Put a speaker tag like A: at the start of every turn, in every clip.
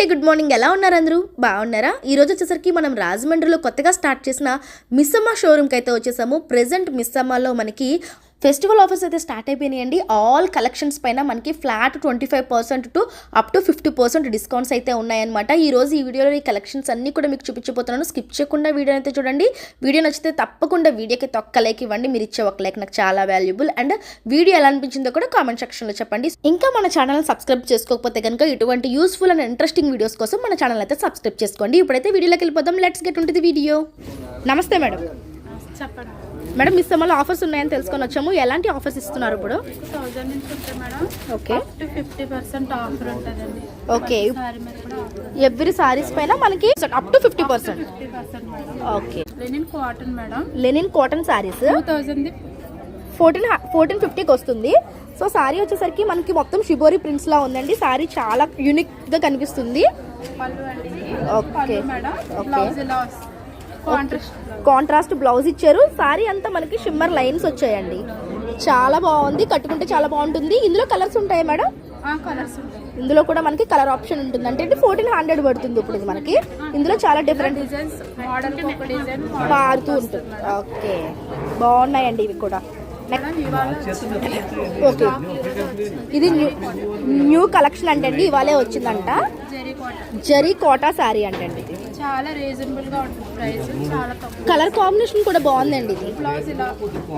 A: అండి good morning ఎలా ఉన్నారు అందరూ? బాగున్నారా? ఈ రోజు వచ్చేసరికి మనం రాజమండ్రిలో కొత్తగా స్టార్ట్ చేసిన మిస్సమ్మ షోరూమ్కి అయితే వచ్చేసాము. ప్రెసెంట్ మిస్సమ్మలో మనకి ఫెస్టివల్ ఆఫర్స్ అయితే స్టార్ట్ అయిపోయినాయండి. ఆల్ కలెక్షన్స్ పైన మనకి flat twenty five percent to up to fifty percent discounts అయితే ఉన్నాయన్నమాట. ఈ రోజు ఈ వీడియోలో ఈ కలెక్షన్స్ అన్నీ కూడా మీకు చూపించబోతున్నాను. స్కిప్ చేయకుండా వీడియో అయితే చూడండి. వీడియో నచ్చితే తప్పకుండా వీడియోకి తొక్క లైక్ ఇవ్వండి. మీరు ఇచ్చే ఒక లైక్ నాకు చాలా వాల్యుబుల్. అండ్ వీడియో ఎలా అనిపించిందో కూడా కామెంట్ సెక్షన్లో చెప్పండి. ఇంకా మన ఛానల్ సబ్స్క్రైబ్ చేసుకోకపోతే కనుక ఇటువంటి యూస్ఫుల్ అండ్ ఇంట్రెస్టింగ్ వీడియోస్ కోసం మన ఛానల్ అయితే సబ్స్క్రైబ్ చేసుకోండి. ఇప్పుడైతే వీడియోలోకి వెళ్ళిపోదాం. లెట్స్ గెట్ ఉంటుంది వీడియో. నమస్తే మేడం.
B: చెప్పండి.
A: మేడం మీ సమ్మలో ఆఫర్స్ ఉన్నాయని తెలుసుకొని వచ్చాము. ఎలాంటి ఆఫర్స్ ఇస్తున్నారు ఇప్పుడు?
B: థౌజండ్ నుంచి ఉంటాయి madam
A: okay
B: fifty percent offer ఉంటుందండి
A: ఓకే ఎవ్రీ సారీస్ పైన మనకి up to fifty percent okay
B: linen cotton madam
A: linen cotton saris
B: two
A: fourteen fourteen ఫిఫ్టీకి వస్తుంది. సో సారీ వచ్చేసరికి మనకి మొత్తం షిబోరి ప్రింట్స్ లా ఉందండి. సారీ చాలా యూనిక్గా కనిపిస్తుంది. ఓకే.
B: కాంట్రాస్ట్
A: కాంట్రాస్ట్ బ్లౌజ్ ఇచ్చారు. సారీ అంతా మనకి షిమ్మర్ లైన్స్ వచ్చాయండి. చాలా బాగుంది. కట్టుకుంటే చాలా బాగుంటుంది. ఇందులో కలర్స్ ఉంటాయి మేడం?
B: ఆ కలర్స్ ఉంటాయి.
A: ఇందులో కూడా మనకి కలర్ ఆప్షన్ ఉంటుంది. అంటే ఫోర్టీన్ హండ్రెడ్ పడుతుంది ఇప్పుడు ఇది మనకి. ఇందులో చాలా డిఫరెంట్
B: డిజైన్స్ మోడల్ ఒక డిజైన్
A: మారుతూ ఉంటుంది. ఓకే బాగున్నాయండి ఇవి కూడా. ఓకే ఇది న్యూ న్యూ కలెక్షన్ అంటండి. ఇవాళే వచ్చిందంట.
B: జరీ
A: కోటా శారీ అంటండి ఇది.
B: చాలా రీజనబుల్గా ఉంటుంది. ప్రైస్ చాలా తక్కువ.
A: కలర్ కాంబినేషన్ కూడా బాగుందండి ఇది.
B: బ్లౌజ్ ఇలా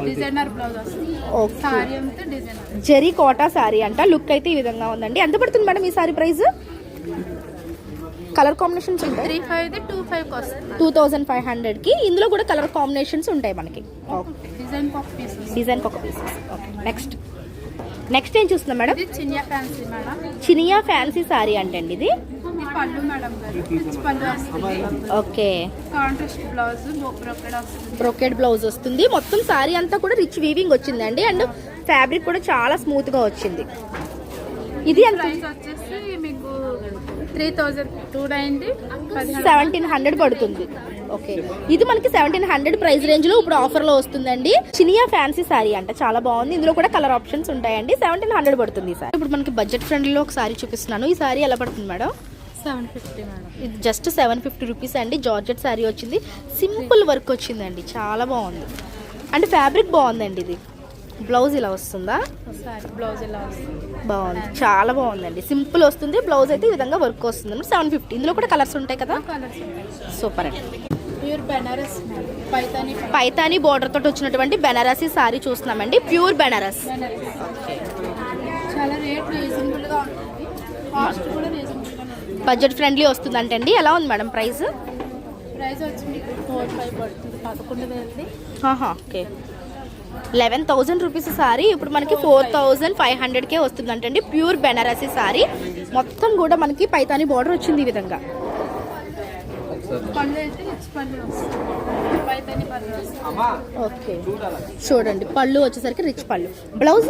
B: డిజైనర్ బ్లౌజ్ వస్తుంది. సారీ అంతా డిజైనర్
A: జరీ కోటా శారీ అంట. లుక్ అయితే ఈ విధంగా ఉందండి. ఎంత పడుతుంది మేడం ఈ సారీ ప్రైస్ కలర్ కాంబినేషన్స్ ఉంటాయి?
B: Three five two five
A: two thousand five హండ్రెడ్కి ఇందులో కూడా కలర్ కాంబినేషన్స్ ఉంటాయి మనకి. ఓకే
B: డిజైన్ ఒక పీసెస్
A: డిజైన్ ఒక పీసెస్ ఓకే నెక్స్ట్ నెక్స్ట్ ఏం చూస్తున్నాం మేడం?
B: చిన్న fancy madam.
A: Chiniya fancy sari అంటండి ఇది.
B: పళ్ళు మేడం గారు. రిచ్ పళ్ళు వస్తుంది
A: ఓకే.
B: కాంట్రాస్ట్ బ్లౌజ్ బ్రోకెడ్ వస్తుంది.
A: బ్రొకెడ్ బ్లౌజ్ వస్తుంది. మొత్తం శారీ అంతా కూడా రిచ్ వీవింగ్ వచ్చిందండి. అండ్ ఫ్యాబ్రిక్ కూడా చాలా స్మూత్గా వచ్చింది. ఇది ఎంత?
B: ప్రైస్ వచ్చేసి మీకు త్రీ థౌజండ్ టూ నైన్టీ పదిహేను
A: సెవెంటీన్ హండ్రెడ్ పడుతుంది. ఓకే ఇది మనకి సెవెంటీన్ హండ్రెడ్ ప్రైస్ రేంజ్లో ఇప్పుడు ఆఫర్లో వస్తుందండి. చినియా ఫ్యాన్సీ శారీ అంట. చాలా బాగుంది. ఇందులో కూడా కలర్ ఆప్షన్స్ ఉంటాయండి. సెవెంటీన్ హండ్రెడ్ పడుతుంది ఈ సారీ ఇప్పుడు మనకి బడ్జెట్ ఫ్రెండ్లీలో ఒక సారీ చూపిస్తున్నాను. ఈ సారీ ఎలా పడుతుంది మేడం?
B: సెవెన్ ఫిఫ్టీ మేడం
A: ఇది జస్ట్ సెవెన్ ఫిఫ్టీ రూపీస్ అండి. జార్జెట్ శారీ వచ్చింది. సింపుల్ వర్క్ వచ్చిందండి. చాలా బాగుంది. అంటే ఫ్యాబ్రిక్ బాగుందండి ఇది. బ్లౌజ్ ఇలా వస్తుందా?
B: బ్లౌజ్ ఇలా వస్తుంది.
A: బాగుంది. చాలా బాగుందండి. సింపుల్ వస్తుంది. బ్లౌజ్ అయితే ఈ విధంగా వర్క్ వస్తుంది. సెవెన్ ఫిఫ్టీ ఇందులో కూడా కలర్స్ ఉంటాయి కదా? సూపర్ అండి.
B: ప్యూర్ బెనారస్ పైతాని
A: పైతాని. బోర్డర్ తోటి వచ్చినటువంటి బెనారసీ సారీ చూస్తున్నామండి. ప్యూర్ బెనారస్.
B: చాలా రేట్ రీజనబుల్గా ఉంటుంది కాస్ట్ కూడా
A: బడ్జెట్ ఫ్రెండ్లీ వస్తుందంటండి. ఎలా ఉంది మేడం ప్రైస్?
B: ప్రైస్ వచ్చి మీకు ఫోర్ ఫైవ్ పడుతుంది పదకొండు వేలది.
A: Okay. Eleven thousand rupees sari ఇప్పుడు మనకి ఫోర్ థౌజండ్ ఫైవ్ హండ్రెడ్కే వస్తుందంటండి ప్యూర్ బెనారసీ సారీ. మొత్తం కూడా మనకి పైతాని బోర్డర్ వచ్చింది ఈ విధంగా. ఓకే. చూడండి పళ్ళు వచ్చేసరికి రిచ్ పళ్ళు. బ్లౌజ్?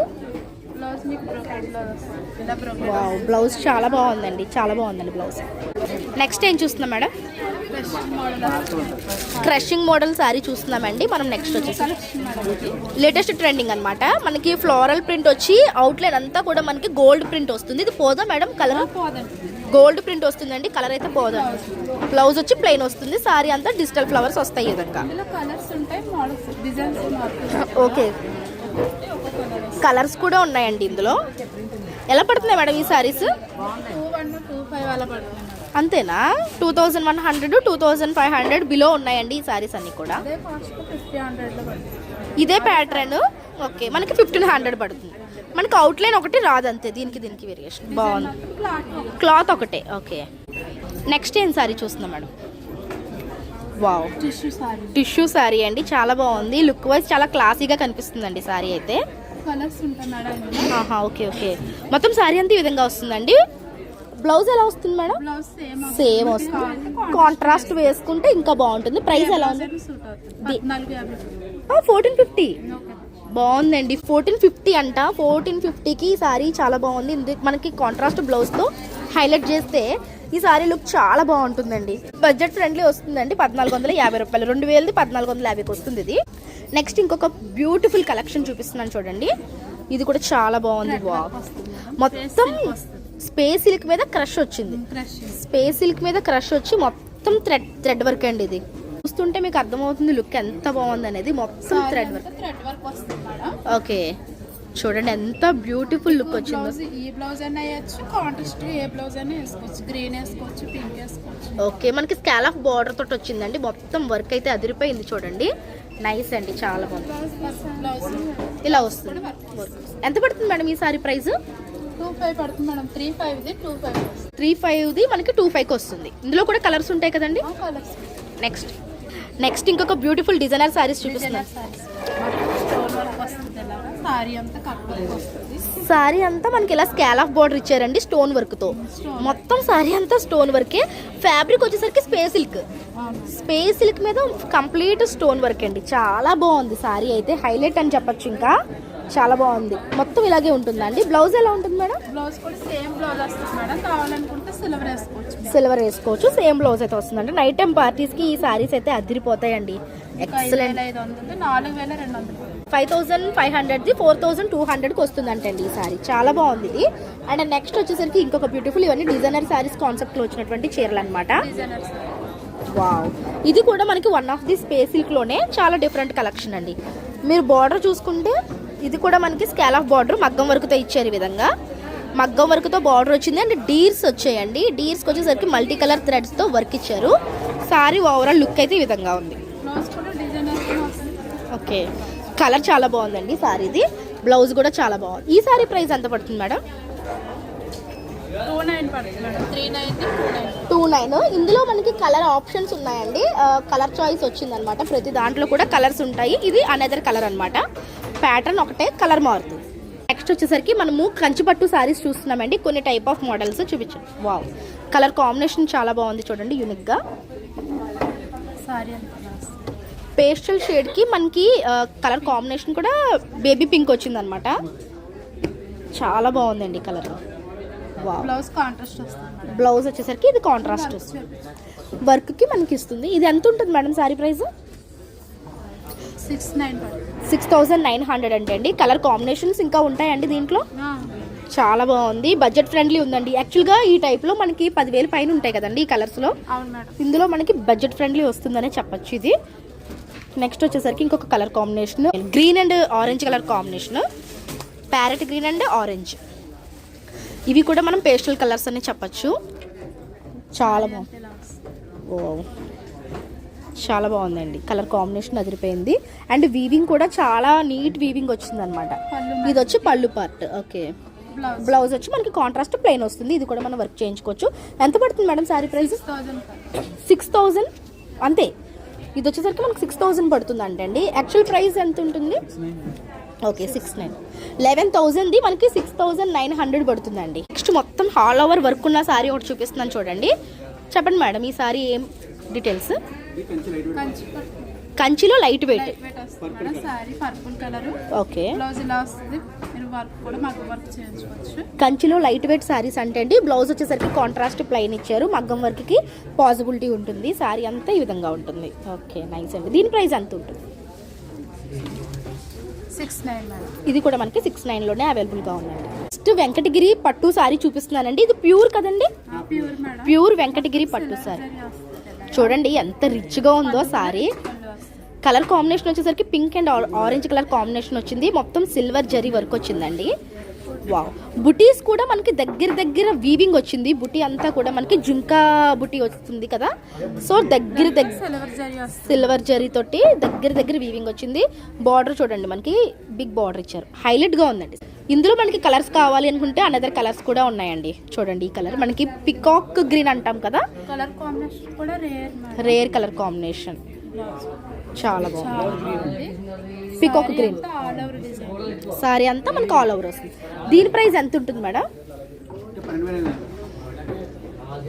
B: బ్లౌజ్ మీకు బ్లౌజ్ వస్తుంది. ఇలా బ్రోకెడ్
A: వావ్ బ్లౌజ్ చాలా బాగుందండి చాలా బాగుందండి బ్లౌజ్. నెక్స్ట్ ఏం చూస్తున్నాం మేడం? క్రషింగ్ మోడల్ సారీ చూస్తున్నామండి. మనం నెక్స్ట్ వచ్చేసి. లేటెస్ట్ ట్రెండింగ్ అన్నమాట. మనకి ఫ్లోరల్ ప్రింట్ వచ్చి అవుట్లైన్ అంతా కూడా మనకి గోల్డ్ ప్రింట్ వస్తుంది. ఇది పోదా మేడం కలర్ గోల్డ్ ప్రింట్ వస్తుందండి కలర్ అయితే పోదా? బ్లౌజ్ వచ్చి ప్లెయిన్ వస్తుంది సారీ అంతా డిజిటల్ ఫ్లవర్స్ వస్తాయి. ఈ విధంగా ఓకే కలర్స్ కూడా ఉన్నాయండి ఇందులో. ఎలా పడుతున్నాయి మేడం ఈ సారీస్? అంతేనా? Two thousand one hundred two thousand five hundred below ఉన్నాయండి ఈ సారీస్ అన్ని కూడా. ఇదే ప్యాటర్న్ ఓకే మనకి ఫిఫ్టీన్ హండ్రెడ్ పడుతుంది. మనకి అవుట్లైన్ ఒకటి రాదు అంతే దీనికి దీనికి వేరియేషన్ బాగుంది.
B: క్లాత్
A: ఒకటే ఓకే. నెక్స్ట్ ఏం సారీ చూస్తున్నాం madam? Wow
B: tissue sari.
A: Tissue sari అండి చాలా బాగుంది. లుక్ వైజ్ చాలా క్లాసీగా కనిపిస్తుందండి సారీ అయితే.
B: Colours madam
A: okay okay. మొత్తం సారీ అంతా ఈ విధంగా వస్తుందండి? బ్లౌజ్ ఎలా వస్తుంది మేడం?
B: సేమ్
A: వస్తుంది. కాంట్రాస్ట్ వేసుకుంటే ఇంకా బాగుంటుంది. ప్రైస్ ఎలా ఉంది? ఫోర్టీన్ ఫిఫ్టీ బాగుందండి. ఫోర్టీన్ ఫిఫ్టీ అంట. ఫోర్టీన్ ఫిఫ్టీకి సారీ చాలా బాగుంది. మనకి కాంట్రాస్ట్ బ్లౌజ్తో హైలైట్ చేస్తే ఈ సారీ లుక్ చాలా బాగుంటుందండి. బడ్జెట్ ఫ్రెండ్లీ వస్తుందండి పద్నాలుగు వందల యాభై రూపాయలు. రెండు వేలది పద్నాలుగు వందల యాభైకి వస్తుంది ఇది. నెక్స్ట్ ఇంకొక బ్యూటిఫుల్ కలెక్షన్ చూపిస్తున్నాను చూడండి. ఇది కూడా చాలా బాగుంది. వా మొత్తం స్పేస్ సిల్క్ మీద క్రష్ వచ్చింది. స్పేస్ సిల్క్ మీద క్రష్ వచ్చి మొత్తం థ్రెడ్ థ్రెడ్ వర్క్ అండి ఇది. చూస్తుంటే మీకు అర్థమవుతుంది లుక్ ఎంత బాగుంది అనేది మొత్తం థ్రెడ్ వర్క్. ఓకే. చూడండి ఎంత బ్యూటిఫుల్ లుక్ వచ్చిందో.
B: ఈ బ్లౌజ్ అయినా వేయచ్చు కాంట్రాస్ట్ ఏ బ్లౌజ్ అయినా వేసుకోవచ్చు గ్రీన్ వేసుకోవచ్చు పింక్ వేసుకోవచ్చు.
A: ఓకే మనకి స్కాల్ ఆఫ్ బార్డర్ తోటి వచ్చిందండి. మొత్తం వర్క్ అయితే అదిరిపోయింది చూడండి. నైస్ అండి చాలా బాగుంది. ఇలా వస్తుంది. ఎంత పడుతుంది మేడం ఈ సారీ ప్రైస్
B: త్రీ ఫైవ్ ఇది టూ ఫైవ్
A: త్రీ ఫైవ్ది మనకి టూ ఫైవ్కి వస్తుంది. ఇందులో కూడా కలర్స్ ఉంటాయి కదండి?
B: కలర్స్
A: నెక్స్ట్ నెక్స్ట్ ఇంకొక బ్యూటిఫుల్ డిజైనర్ సారీస్ చూపిస్తున్నాను.
B: సారీ అంతా
A: సారీ మనకి ఇలా స్కాల్ ఆఫ్ బార్డర్ ఇచ్చారండి స్టోన్ వర్క్. తో మొత్తం సారీ అంతా స్టోన్ వర్కే. ఫ్యాబ్రిక్ వచ్చేసరికి స్పేస్ సిల్క్. స్పేస్ సిల్క్ మీద కంప్లీట్ స్టోన్ వర్క్ అండి. చాలా బాగుంది సారీ అయితే. హైలైట్ అని చెప్పొచ్చు ఇంకా. చాలా బాగుంది. మొత్తం ఇలాగే ఉంటుందండి. బ్లౌజ్ ఎలా ఉంటుంది మేడం?
B: బ్లౌజ్ కూడా సేమ్ బ్లౌజ్ వస్తుంది మేడం. కావాలనుకుంటే సిల్వర్ వేసుకోవచ్చు.
A: సిల్వర్ వేసుకోవచ్చు. సేమ్ బ్లౌజ్ అయితే వస్తుందండి. నైట్ టైం పార్టీస్కి ఈ సారీస్ అయితే అదిరిపోతాయండి. ఎక్సలెంట్. ఫైవ్ థౌసండ్ ఫైవ్ హండ్రెడ్ది ఫోర్ థౌసండ్ టూ హండ్రెడ్కి వస్తుందంటండి ఈ సారీ. చాలా బాగుంది ఇది. అండ్ నెక్స్ట్ వచ్చేసరికి ఇంకొక బ్యూటిఫుల్ ఇవన్నీ డిజైనర్ సారీస్ కాన్సెప్ట్లో వచ్చినటువంటి చీరలు అనమాట వావ్. ఇది కూడా మనకి వన్ ఆఫ్ ది స్పేస్ సిల్క్లోనే చాలా డిఫరెంట్ కలెక్షన్ అండి. మీరు బార్డర్ చూసుకుంటే ఇది కూడా మనకి స్కాల్ ఆఫ్ బార్డర్ మగ్గం వర్క్తో ఇచ్చారు ఈ విధంగా. మగ్గం వర్క్తో బార్డర్ వచ్చింది అండ్ డీర్స్ వచ్చాయండి. డీర్స్కి వచ్చేసరికి మల్టీ కలర్ థ్రెడ్స్తో వర్క్ ఇచ్చారు. సారీ ఓవరాల్ లుక్ అయితే ఈ విధంగా ఉంది
B: బ్లౌజ్ కూడా డిజైనర్ వస్తుంది
A: ఓకే. కలర్ చాలా బాగుందండి సారీది. బ్లౌజ్ కూడా చాలా బాగుంది. ఈ సారీ ప్రైస్ ఎంత పడుతుంది మేడం?
B: Two nine.
A: ఇందులో మనకి కలర్ ఆప్షన్స్ ఉన్నాయండి. కలర్ చాయిస్ వచ్చిందనమాట ప్రతి దాంట్లో కూడా కలర్స్ ఉంటాయి. ఇది అనదర్ కలర్ అన్నమాట. ప్యాటర్న్ ఒకటే కలర్ మారుతుంది. నెక్స్ట్ వచ్చేసరికి మనము కంచిపట్టు సారీస్ చూస్తున్నామండి. కొన్ని టైప్ ఆఫ్ మోడల్స్ చూపించండి వావ్ కలర్ కాంబినేషన్ చాలా బాగుంది చూడండి యూనిక్గా
B: సారీ
A: పేస్టల్ షేడ్కి మనకి కలర్ కాంబినేషన్ కూడా బేబీ పింక్ వచ్చిందనమాట. చాలా బాగుందండి కలర్. వావ్.
B: బ్లౌజ్ కాంట్రాస్ట్ వస్తుంది.
A: బ్లౌజ్ వచ్చేసరికి ఇది కాంట్రాస్ట్ వర్క్కి మనకి ఇస్తుంది. ఇది ఎంత ఉంటుంది madam sari price?
B: Six nine
A: six thousand nine hundred అంటే అండి. కలర్ కాంబినేషన్స్ ఇంకా ఉంటాయండి దీంట్లో? చాలా బాగుంది. బడ్జెట్ ఫ్రెండ్లీ ఉందండి. యాక్చువల్గా ఈ టైప్లో మనకి పదివేల పైన ఉంటాయి కదండి ఈ కలర్స్లో. ఇందులో మనకి బడ్జెట్ ఫ్రెండ్లీ వస్తుందనే చెప్పొచ్చు ఇది. నెక్స్ట్ వచ్చేసరికి ఇంకొక colour combination. Green and orange colour combination. Parrot green and orange. ఇవి కూడా మనం పేస్టల్ కలర్స్ అనే చెప్పొచ్చు. చాలా బాగుంది ఓ చాలా బాగుందండి. కలర్ కాంబినేషన్ అదిరిపోయింది. అండ్ వీవింగ్ కూడా చాలా నీట్ వీవింగ్ వచ్చిందనమాట.
B: పళ్ళు
A: ఇది వచ్చి పళ్ళు పార్ట్. ఓకే.
B: బ్లౌజ్
A: వచ్చి మనకి కాంట్రాస్ట్ ప్లెయిన్ వస్తుంది. ఇది కూడా మనం వర్క్ చేయించుకోవచ్చు. ఎంత పడుతుంది madam sari price? Six thousand? అంతే. ఇది వచ్చేసరికి మనకి సిక్స్ థౌజండ్ పడుతుంది అంటే అండి యాక్చువల్ ప్రైస్ ఎంత ఉంటుంది ఓకే సిక్స్ నైన్ లెవెన్ థౌజండ్ది మనకి సిక్స్ థౌజండ్ నైన్ హండ్రెడ్ పడుతుందండి. నెక్స్ట్ మొత్తం హాల్ ఓవర్ వర్క్ ఉన్న సారీ ఒకటి చూపిస్తున్నాను చూడండి. చెప్పండి మేడం ఈ సారీ ఏం డీటెయిల్స్
B: కంచి
A: కంచిలో లైట్ వెయిట్ ఓకే
B: బ్లౌజ్ ఇలా వస్తుంది. మీరు వర్క్ కూడా మాకు వర్క్ చేయించుకోవచ్చు.
A: కంచిలో లైట్ వెయిట్ సారీస్ అంటే అండి బ్లౌజ్ వచ్చేసరికి కాంట్రాస్ట్ ప్లెయిన్ ఇచ్చారు. మగ్గం వర్క్కి పాసిబిలిటీ ఉంటుంది. సారీ అంతా ఈ విధంగా ఉంటుంది. ఓకే నైస్ అండి. దీని ప్రైస్ ఎంత ఉంటుంది?
B: Six nine madam.
A: ఇది కూడా మనకి సిక్స్ నైన్లోనే అవైలబుల్గా ఉందండి. నెక్స్ట్ వెంకటగిరి పట్టు సారీ చూపిస్తున్నానండి. ఇది ప్యూర్ కదండి?
B: ప్యూర్
A: వెంకటగిరి పట్టు సారీ. చూడండి ఎంత రిచ్గా ఉందో సారీ కలర్ కాంబినేషన్ వచ్చేసరికి pink and orange colour combination వచ్చింది. మొత్తం సిల్వర్ జరీ వర్క్ వచ్చిందండి. వావ్. బుటీస్ కూడా మనకి దగ్గర దగ్గర వీవింగ్ వచ్చింది. బుటీ అంతా కూడా మనకి జుంకా బుటీ వస్తుంది కదా. సో దగ్గర దగ్గర
B: సిల్వర్ జరీ వస్తుంది.
A: సిల్వర్ జరీ తోటి దగ్గర దగ్గర వీవింగ్ వచ్చింది. బార్డర్ చూడండి మనకి. బిగ్ బార్డర్ ఇచ్చారు. హైలైట్గా ఉందండి. ఇందులో మనకి కలర్స్ కావాలి అనుకుంటే అనదర్ కలర్స్ కూడా ఉన్నాయండి. చూడండి ఈ కలర్ మనకి పికాక్ గ్రీన్ అంటాం కదా.
B: కలర్ కాంబినేషన్ కూడా రేర్
A: కలర్ కాంబినేషన్ చాలా బాగుంది.
B: ఓవర్ డిజైన్
A: సారీ అంతా మనకి ఆల్ ఓవర్ వస్తుంది. దీని ప్రైస్ ఎంత ఉంటుంది మేడం?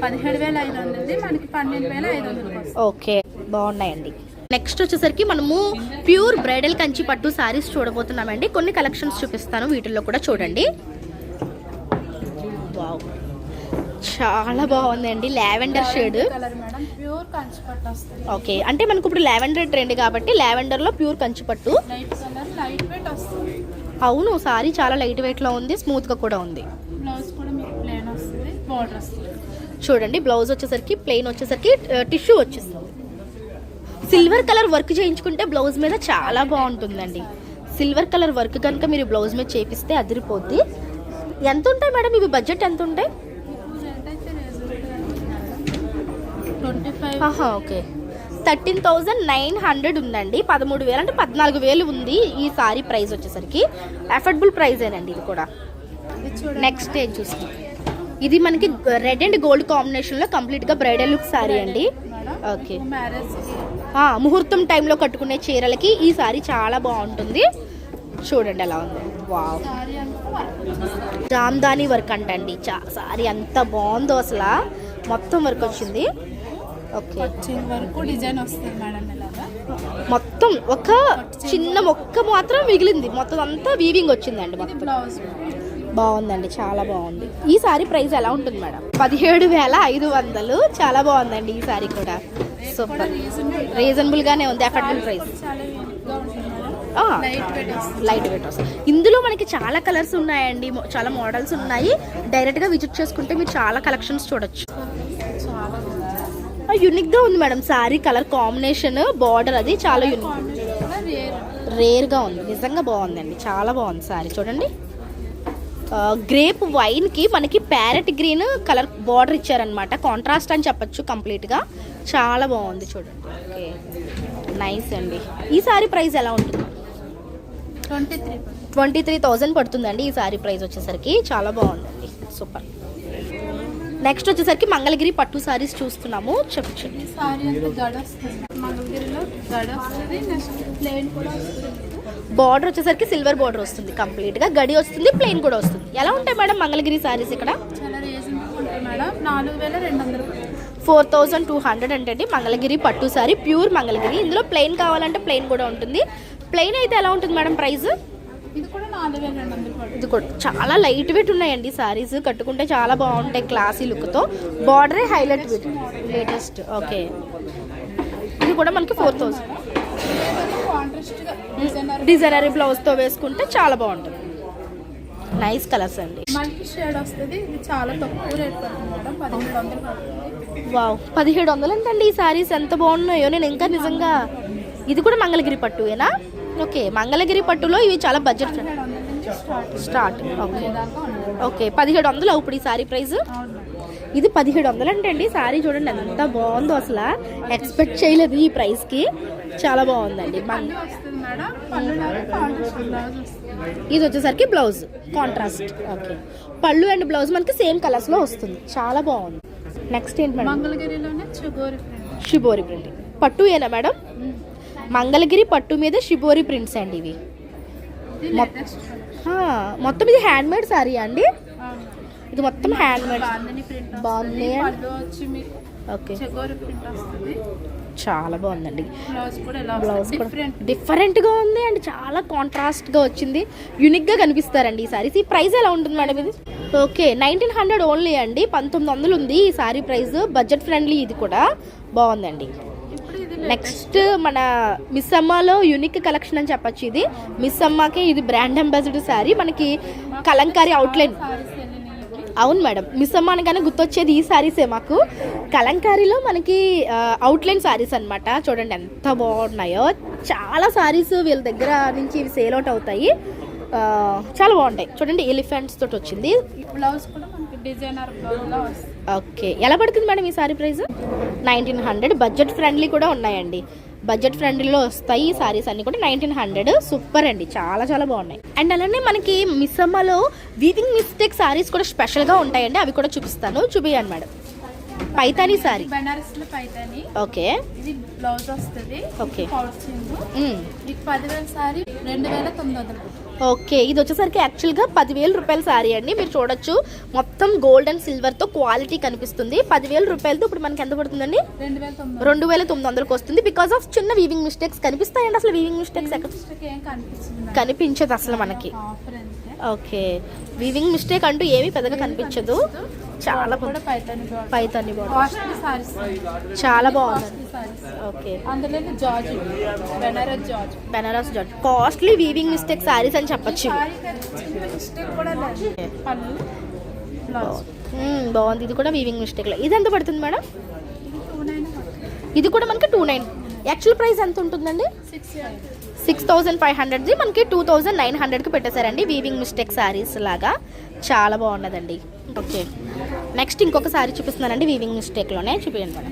B: పదిహేడు వేల ఐదు వందలది మనకి పన్నెండు వేల ఐదు
A: ఓకే బాగున్నాయండి. నెక్స్ట్ వచ్చేసరికి మనము ప్యూర్ బ్రైడల్ కంచి పట్టు సారీస్ చూడబోతున్నామండి. కొన్ని కలెక్షన్స్ చూపిస్తాను వీటిల్లో కూడా చూడండి వావ్ చాలా బాగుందండి. Lavender shade.
B: ప్యూర్ కంచి పట్టు వస్తుంది.
A: ఓకే. అంటే మనకు ఇప్పుడు లావెండర్ ట్రెండ్ కాబట్టి లావెండర్లో ప్యూర్ కంచి పట్టు
B: లైట్ కలర్ లైట్ వెయిట్ వస్తుంది.
A: అవును సారీ చాలా లైట్ ఉంది స్మూత్గా కూడా ఉంది.
B: బ్లౌజ్ కూడా మీకు ప్లేన్ వస్తుంది బార్డర్ వస్తుంది.
A: చూడండి బ్లౌజ్ వచ్చేసరికి ప్లెయిన్ వచ్చేసరికి టిష్యూ వచ్చేస్తుంది. సిల్వర్ కలర్ వర్క్ చేయించుకుంటే బ్లౌజ్ మీద చాలా బాగుంటుందండి. సిల్వర్ కలర్ వర్క్ కనుక మీరు బ్లౌజ్ మీద చేపిస్తే అదిరిపోద్ది. ఎంత ఉంటాయి మేడం? ఇవి బడ్జెట్ ఎంత ఉంటాయి
B: ట్వంటీ ఫైవ్
A: ఆహా okay. Thirteen thousand nine hundred ఉందండి. పదమూడు వేలు అంటే పద్నాలుగు వేలు ఉంది ఈ సారీ ప్రైస్ వచ్చేసరికి. అఫోర్డబుల్ ప్రైజేనండి ఇది కూడా. నెక్స్ట్ ఏం చూస్తాం? ఇది మనకి రెడ్ అండ్ గోల్డ్ కాంబినేషన్లో కంప్లీట్గా బ్రైడల్ లుక్ సారీ అండి. ఓకే ముహూర్తం టైంలో కట్టుకునే చీరలకి ఈ సారీ చాలా బాగుంటుంది. చూడండి ఎలా ఉంది. వావ్. జామ్దాని వర్క్ అంటండి. చా సారీ అంత బాగుందో అసలు. మొత్తం వర్క్ వచ్చింది.
B: వచ్చిన వరకు డిజైన్ వస్తుంది మేడం ఇలాగా.
A: మొత్తం ఒక చిన్న మొక్క మాత్రం మిగిలింది. మొత్తం అంతా వీవింగ్ వచ్చిందండి మొత్తం.
B: బ్లౌజ్
A: బాగుందండి చాలా బాగుంది. ఈ సారీ ప్రైస్ ఎలా ఉంటుంది మేడం? పదిహేడు వేల ఐదు వందలు. చాలా బాగుందండి ఈ సారీ కూడా. సూపర్
B: రీజనబుల్
A: రీజనబుల్ గానే ఉంది అఫోర్డబుల్ ప్రైస్
B: లైట్ వెయిట్ వస్తుంది.
A: ఇందులో మనకి చాలా కలర్స్ ఉన్నాయండి. చాలా మోడల్స్ ఉన్నాయి. డైరెక్ట్గా విజిట్ చేసుకుంటే మీరు చాలా కలెక్షన్స్ చూడొచ్చు. యూనిక్గా ఉంది madam. Sari colour combination border అది చాలా యూనిక్
B: కాంబినేషన్ కూడా రేర్
A: రేర్గా ఉంది. నిజంగా బాగుందండి. చాలా బాగుంది సారీ చూడండి. గ్రేప్ వైన్కి మనకి ప్యారెట్ గ్రీన్ కలర్ బార్డర్ ఇచ్చారనమాట కాంట్రాస్ట్ అని చెప్పొచ్చు కంప్లీట్గా. చాలా బాగుంది చూడండి. ఓకే నైస్ అండి. ఈ సారీ ప్రైస్ ఎలా ఉంటుంది?
B: Twenty three
A: twenty three thousand పడుతుందండి ఈ సారీ ప్రైస్ వచ్చేసరికి. చాలా బాగుందండి. సూపర్ నెక్స్ట్ వచ్చేసరికి మంగళగిరి పట్టు సారీస్ చూస్తున్నాము. చెప్పచ్చు బార్డర్ వచ్చేసరికి సిల్వర్ బార్డర్ వస్తుంది కంప్లీట్గా. గడి వస్తుంది ప్లెయిన్ కూడా వస్తుంది. ఎలా ఉంటాయి మేడం మంగళగిరి సారీస్ ఇక్కడ? ఫోర్ థౌజండ్ టూ హండ్రెడ్ అంటే మంగళగిరి పట్టు సారీ ప్యూర్ మంగళగిరి. ఇందులో ప్లెయిన్ కావాలంటే ప్లెయిన్ కూడా ఉంటుంది. ప్లెయిన్ అయితే ఎలా ఉంటుంది మేడం ప్రైస్
B: ఇది కూడా నాలుగు వేల రెండు వందలు.
A: ఇది కూడా చాలా లైట్ వెయిట్ ఉన్నాయండి సారీస్ కట్టుకుంటే చాలా బాగుంటాయి క్లాసీ లుక్తో బార్డరే హైలైట్ విత్ లేటెస్ట్ ఓకే ఇది కూడా మనకి ఫోర్ థౌజండ్
B: డిజైనర్
A: బ్లౌజ్తో వేసుకుంటే చాలా బాగుంటుంది. నైస్ కలర్స్ అండి.
B: మల్టీ షేడ్ వస్తుంది. ఇది చాలా తక్కువ రేట్ పడుతుంది.
A: వావ్ పదిహేడు వందలు ఎంతండి ఈ సారీస్ ఎంత బాగున్నాయో? నేను ఇంకా నిజంగా ఇది కూడా మంగళగిరి పట్టువేనా ఓకే మంగళగిరి పట్టులో ఇవి చాలా బడ్జెట్
B: నుంచి స్టార్ట్
A: ఓకే ఓకే పదిహేడు వందలు ఇప్పుడు ఈ సారీ ప్రైస్ ఇది పదిహేడు వందలు. అంటే అండి సారీ చూడండి ఎంత బాగుందో అసలు. ఎక్స్పెక్ట్ చేయలేదు ఈ ప్రైస్కి చాలా బాగుందండి. ఇది వచ్చేసరికి బ్లౌజ్ కాంట్రాస్ట్ ఓకే పళ్ళు అండ్ బ్లౌజ్ మనకి సేమ్ కలర్స్లో వస్తుంది. చాలా బాగుంది. నెక్స్ట్ ఏంటి మేడం? షిబోరి ప్రింట్ పట్టు ఏనా మేడం? మంగళగిరి పట్టు మీద షిబోరి ప్రింట్స్ అండి ఇవి. మొత్తం ఇది హ్యాండ్ మేడ్ సారీ అండి? ఇది మొత్తం హ్యాండ్ మేడ్ బాగుంది. ఓకే. చాలా బాగుందండి.
B: బ్లౌజ్ కూడా
A: డిఫరెంట్గా ఉంది అండ్ చాలా కాంట్రాస్ట్గా వచ్చింది. యూనిక్గా కనిపిస్తారండి ఈ సారీస్ ఈ ప్రైస్ ఎలా ఉంటుంది మేడం ఇది? ఓకే నైన్టీన్ హండ్రెడ్ ఓన్లీ అండి. పంతొమ్మిది వందలు ఉంది ఈ సారీ ప్రైస్ బడ్జెట్ ఫ్రెండ్లీ ఇది కూడా. బాగుందండి. నెక్స్ట్ మన మిస్ అమ్మలో యూనిక్ కలెక్షన్ అని చెప్పొచ్చు ఇది. మిస్ అమ్మకి ఇది బ్రాండ్ అంబాసిడర్ శారీ మనకి కలంకారీ అవుట్లైన్ అవును మేడం. మిస్ అమ్మ అనగానే గుర్తొచ్చేది ఈ సారీసే మాకు. కలంకారీలో మనకి అవుట్లైన్ సారీస్ అన్నమాట. చూడండి ఎంత బాగున్నాయో. చాలా సారీస్ వీళ్ళ దగ్గర నుంచి ఇవి సేల్ అవుట్ అవుతాయి. చాలా బాగుంటాయి. చూడండి ఎలిఫెంట్స్ తోటి వచ్చింది.
B: బ్లౌజ్ కూడా డిజైనర్
A: ఓకే. ఎలా పడుతుంది మేడం ఈ sari price nineteen hundred. Budget friendly కూడా ఉన్నాయండి. బడ్జెట్ ఫ్రెండ్లీలో వస్తాయి ఈ సారీస్ అన్ని కూడా నైన్టీన్ హండ్రెడ్. సూపర్ అండి. చాలా చాలా బాగున్నాయి. అండ్ అలానే మనకి మిస్సమ్మలో వీవింగ్ మిస్టేక్ సారీస్ కూడా స్పెషల్గా ఉంటాయండి. అవి కూడా చూపిస్తాను. చూపియండి మేడం. పైతానీ సారీ.
B: బెనారస్లో పైతాని.
A: ఓకే.
B: ఇది బ్లౌజ్ వస్తుంది.
A: మ్మ్.
B: మీకు పదివేల సారీ రెండు వేల తొమ్మిది వందలు.
A: ఓకే. ఇది వచ్చేసరికి యాక్చువల్గా పదివేల రూపాయల సారీ అండి. మీరు చూడొచ్చు. మొత్తం గోల్డ్ అండ్ సిల్వర్తో క్వాలిటీ కనిపిస్తుంది. పదివేల రూపాయలతో ఇప్పుడు మనకి ఎంత పడుతుందండి?
B: రెండు వేల తొమ్మిది
A: వందలకు వస్తుంది. బికాస్ ఆఫ్ చిన్న వీవింగ్ మిస్టేక్స్ కనిపిస్తాయండి అసలు వీవింగ్ మిస్టేక్స్ కనిపించదు అసలు మనకి. ఓకే. వీవింగ్ మిస్టేక్ అంటూ ఏమీ పెద్దగా కనిపించదు. చాలా
B: పైతాని
A: చాలా బాగుంది. Okay
B: Banaras georgette
A: costly weaving mistake saris అని చెప్పొచ్చు. మ్మ్, బాగుంది. ఇది కూడా వీవింగ్ మిస్టేక్లో ఇది ఎంత పడుతుంది మేడం? ఇది కూడా మనకి టూ నైన్ యాక్చువల్ ప్రైస్ ఎంత ఉంటుందండి?
B: సిక్స్
A: సిక్స్ థౌజండ్ ఫైవ్ హండ్రెడ్ది మనకి టూ థౌజండ్ నైన్ హండ్రెడ్కి పెట్టేశారండి వీవింగ్ మిస్టేక్ శారీస్ లాగా. చాలా బాగున్నదండి. ఓకే నెక్స్ట్ ఇంకొక శారీ చూపిస్తున్నానండి వీవింగ్ మిస్టేక్లోనే చూపించండి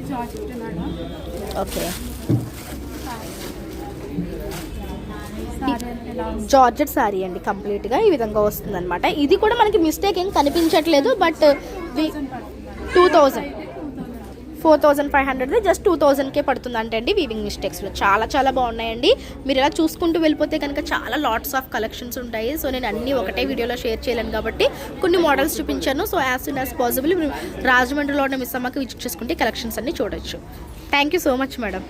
A: madam. Okay.
B: Sari
A: georgette sari అండి కంప్లీట్గా ఈ విధంగా వస్తుందన్నమాట. ఇది కూడా మనకి మిస్టేక్ ఏం కనిపించట్లేదు but two thousand four thousand five hundred just two థౌజండ్కే పడుతుంది అంటే అండి వీవింగ్ మిస్టేక్స్లో చాలా చాలా బాగున్నాయండి. మీరు ఇలా చూసుకుంటూ వెళ్ళిపోతే కనుక చాలా లాట్స్ ఆఫ్ కలెక్షన్స్ ఉంటాయి. సో నేను అన్నీ ఒకటే వీడియోలో షేర్ చేయలేను కాబట్టి కొన్ని మోడల్స్ చూపించాను. So as soon as possible రాజమండ్రిలో ఉన్న మిస్ అమ్మకి విజిట్ చేసుకుంటే కలెక్షన్స్ అన్ని చూడొచ్చు. Thank you so much madam